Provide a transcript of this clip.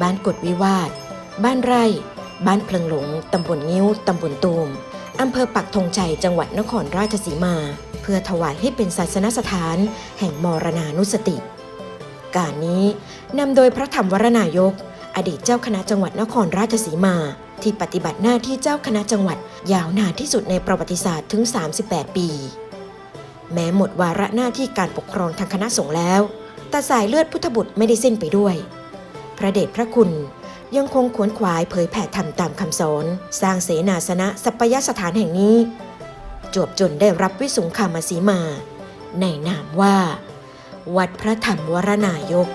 บ้านกดวิวาท บ้านไร่ บ้านเพลิงหลง ตำบลงิ้ว ตำบลตูม อำเภอปักธงชัย จังหวัดนครราชสีมา เพื่อถวายให้เป็นศาสนสถาน แห่งมรณานุสติ การนี้นำโดยพระธรรมวรนายก อดีตเจ้าคณะจังหวัดนครราชสีมา ที่ปฏิบัติหน้าที่เจ้าคณะจังหวัด ยาวนานที่สุดในประวัติศาสตร์ถึง 38 ปี แม้หมดวาระหน้าที่การปกครองทางคณะสงฆ์แล้วแต่สายเลือดพุทธบุตรไม่ได้สิ้นไปด้วย พระเดชพระคุณ ยังคงขวนขวายเผยแผ่ธรรมตามคำสอน สร้างเสนาสนะสัพยสถานแห่งนี้ จวบจนได้รับวิสุงคามสีมา ในนามว่า วัดพระธรรมวรนายก